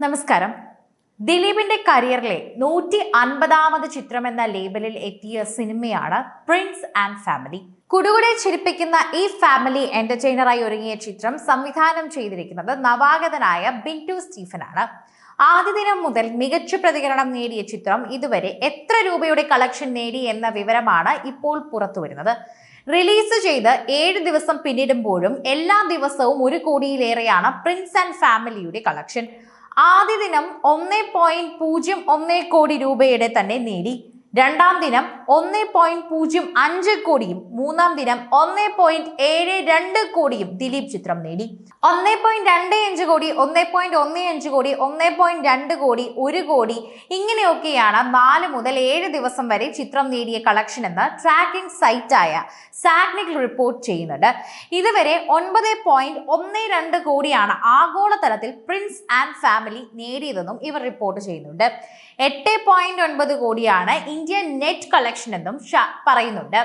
നമസ്കാരം. ദിലീപിന്റെ കരിയറിലെ നൂറ്റി അൻപതാമത് ചിത്രം എന്ന ലേബലിൽ എത്തിയ സിനിമയാണ് പ്രിൻസ് ആൻഡ് ഫാമിലി കുടുകുടെ ചിരിപ്പിക്കുന്ന ഈ ഫാമിലി എന്റർടൈനറായി ഒരുങ്ങിയ ചിത്രം സംവിധാനം ചെയ്തിരിക്കുന്നത് നവാഗതനായ ബിന്റു സ്റ്റീഫനാണ്. ആദ്യ ദിനം മുതൽ മികച്ച പ്രതികരണം നേടിയ ചിത്രം ഇതുവരെ എത്ര രൂപയുടെ കളക്ഷൻ നേടി എന്ന വിവരമാണ് ഇപ്പോൾ പുറത്തുവരുന്നത്. റിലീസ് ചെയ്ത് ഏഴ് ദിവസം പിന്നിടുമ്പോഴും എല്ലാ ദിവസവും ഒരു കോടിയിലേറെയാണ് പ്രിൻസ് ആൻഡ് ഫാമിലിയുടെ കളക്ഷൻ ആദ്യ ദിനം ഒന്ന് പോയിന്റ് പൂജ്യം ഒന്ന് കോടി രൂപയുടെ തന്നെ നേടി. രണ്ടാം ദിനം ഒന്ന് പോയിന്റ് പൂജ്യം അഞ്ച് കോടിയും മൂന്നാം ദിനം ഒന്ന് പോയിന്റ് ഏഴ് രണ്ട് കോടിയും ദിലീപ് ചിത്രം നേടി. ഒന്ന് പോയിന്റ് രണ്ട് അഞ്ച് കോടി ഒന്ന് പോയിന്റ് ഒന്ന് അഞ്ച് കോടി ഒന്ന് പോയിന്റ് രണ്ട് കോടി ഒരു കോടി ഇങ്ങനെയൊക്കെയാണ് നാല് മുതൽ ഏഴ് ദിവസം വരെ ചിത്രം നേടിയ കളക്ഷൻ എന്ന് ട്രാക്കിംഗ് സൈറ്റായ സാഗ്നിക് റിപ്പോർട്ട് ചെയ്യുന്നുണ്ട്. ഇതുവരെ ഒൻപത് പോയിന്റ് ഒന്ന് രണ്ട് കോടിയാണ് ആഗോളതലത്തിൽ പ്രിൻസ് ആൻഡ് ഫാമിലി നേടിയതെന്നും ഇവർ റിപ്പോർട്ട് ചെയ്യുന്നുണ്ട്. എട്ട് പോയിന്റ് ഒൻപത് കോടിയാണ് ഇന്ത്യൻ നെറ്റ് കളക്ഷൻ എന്നും പറയുന്നുണ്ട്.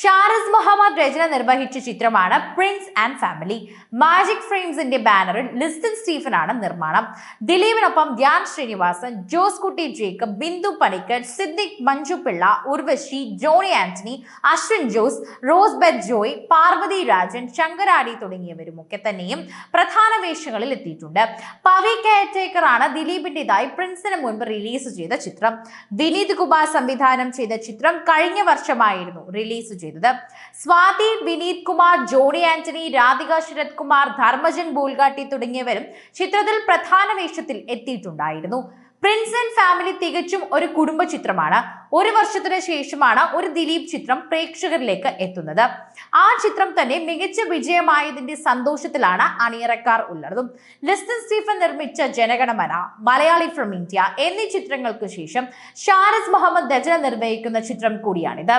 ഷാറിസ് മുഹമ്മദ് രചന നിർവഹിച്ച ചിത്രമാണ് പ്രിൻസ് ആൻഡ് ഫാമിലി മാജിക് ഫ്രെയിംസിന്റെ ബാനറിൽ ലിസ്റ്റൻ സ്റ്റീഫൻ ആണ് നിർമ്മാണം. ദിലീപിനൊപ്പം ധ്യാൻ ശ്രീനിവാസൻ ജോസ് കുട്ടി ജേക്കബ് ബിന്ദു പണിക്കർ സിദ്ദിഖ് മഞ്ജു പിള്ള ഉർവശി ജോണി ആന്റണി അശ്വിൻ ജോസ് റോസ് ബെറ്റ് ജോയ് പാർവതി രാജൻ ശങ്കരാടി തുടങ്ങിയവരുമൊക്കെ തന്നെയും പ്രധാന വേഷങ്ങളിൽ എത്തിയിട്ടുണ്ട്. പവി കെയർടേക്കർ ആണ് ദിലീപിന്റേതായി പ്രിൻസിന് മുൻപ് റിലീസ് ചെയ്ത ചിത്രം. വിനീത് കുമാർ സംവിധാനം ചെയ്ത ചിത്രം കഴിഞ്ഞ വർഷമായിരുന്നു റിലീസ് ചെയ്തത്. സ്വാതി വിനീത് കുമാർ ജോണി ആന്റണി രാധിക ശരത് കുമാർ ധർമ്മജൻ ബൂൽഗാട്ടി തുടങ്ങിയവരും ചിത്രത്തിൽ പ്രധാന വേഷത്തിൽ എത്തിയിട്ടുണ്ടായിരുന്നു. പ്രിൻസ് ആൻഡ് ഫാമിലി തികച്ചും ഒരു കുടുംബ ചിത്രമാണ് ഒരു വർഷത്തിന് ശേഷമാണ് ഒരു ദിലീപ് ചിത്രം പ്രേക്ഷകരിലേക്ക് എത്തുന്നത്. ആ ചിത്രം തന്നെ മികച്ച വിജയമായതിന്റെ സന്തോഷത്തിലാണ് അണിയറക്കാർ ഉള്ളതും. ലിസ്റ്റൻ സ്റ്റീഫൻ നിർമ്മിച്ച ജനഗണമന മലയാളി ഫ്രം ഇന്ത്യ എന്നീ ചിത്രങ്ങൾക്ക് ശേഷം ഷാരസ് മുഹമ്മദ് രചന നിർവഹിക്കുന്ന ചിത്രം കൂടിയാണിത്.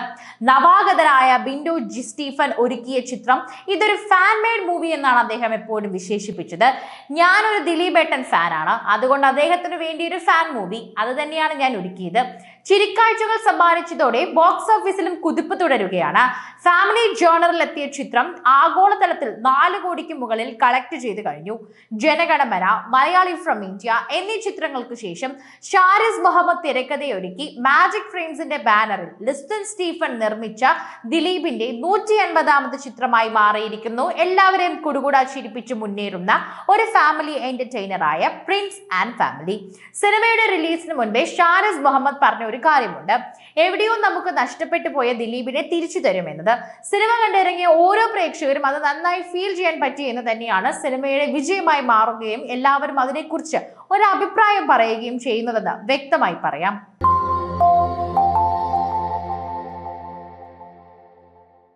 നവാഗതനായ ബിൻഡോ ജി സ്റ്റീഫൻ ഒരുക്കിയ ചിത്രം ഇതൊരു ഫാൻ മെയ്ഡ് മൂവി എന്നാണ് അദ്ദേഹം എപ്പോഴും വിശേഷിപ്പിച്ചത്. ഞാനൊരു ദിലീപേട്ടൻ ഫാനാണ് അതുകൊണ്ട് അദ്ദേഹത്തിന് വേണ്ടി ഒരു ഫാൻ മൂവി അത് തന്നെയാണ് ഞാൻ ഒരുക്കിയത്. ചിരിക്കാഴ്ചകൾ സമ്മാനിച്ചതോടെ ബോക്സ് ഓഫീസിലും കുതിപ്പ് തുടരുകയാണ്. ഫാമിലി ജേണറിൽ എത്തിയ ചിത്രം ആഗോളതലത്തിൽ നാല് കോടിക്ക് മുകളിൽ കളക്ട് ചെയ്ത് കഴിഞ്ഞു. ജനഗണമന മലയാളി ഫ്രം ഇന്ത്യ എന്നീ ചിത്രങ്ങൾക്ക് ശേഷം ഷാരിസ് മുഹമ്മദ് തിരക്കഥയൊരുക്കി മാജിക് ഫ്രെയിംസിന്റെ ബാനറിൽ ലിസ്റ്റൻ സ്റ്റീഫൻ നിർമ്മിച്ച ദിലീപിന്റെ നൂറ്റി അൻപതാമത് ചിത്രമായി മാറിയിരിക്കുന്നു. എല്ലാവരെയും കുടുകൂടാ ചിരിപ്പിച്ച് മുന്നേറുന്ന ഒരു ഫാമിലി എന്റർടൈനറായ പ്രിൻസ് ആൻഡ് ഫാമിലി സിനിമയുടെ റിലീസിന് മുൻപേ ഷാരസ് മുഹമ്മദ് പറഞ്ഞ ഒരു കാര്യമുണ്ട്. എവിടെയോ നമുക്ക് നഷ്ടപ്പെട്ടു പോയ ദിലീപിനെ തിരിച്ചു തരുമെന്നത്. സിനിമ കണ്ടിറങ്ങിയ ഓരോ പ്രേക്ഷകരും അത് നന്നായി ഫീൽ ചെയ്യാൻ പറ്റി എന്ന് തന്നെയാണ് സിനിമയുടെ വിജയമായി മാറുകയും എല്ലാവരും അതിനെക്കുറിച്ച് ഒരു അഭിപ്രായം പറയുകയും ചെയ്യുന്നതെന്ന് വ്യക്തമായി പറയാം.